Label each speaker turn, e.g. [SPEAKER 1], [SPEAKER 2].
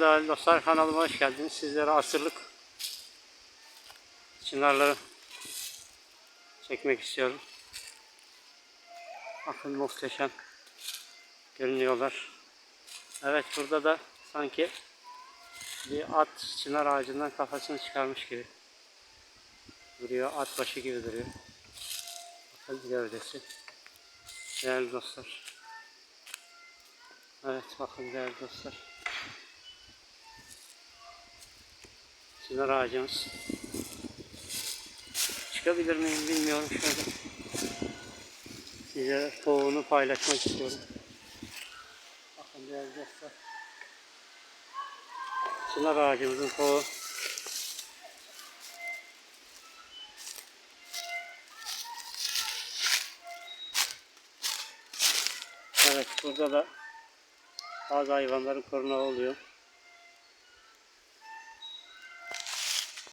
[SPEAKER 1] Değerli dostlar kanalıma hoş geldiniz. Sizlere asırlık çınarları çekmek istiyorum. Bakın muhteşem görünüyorlar. Evet burada da sanki bir at çınar ağacından kafasını çıkarmış gibi duruyor. At başı gibi duruyor. Bakın gövdesi. Değerli dostlar. Evet bakın değerli dostlar. Çınar ağacımız. Çıkabilir miyim bilmiyorum şöyle. Size tohuğunu paylaşmak istiyorum. Bakın değerli dostlar. Çınar ağacımızın tohuğu. Evet burada da bazı hayvanların korunağı oluyor.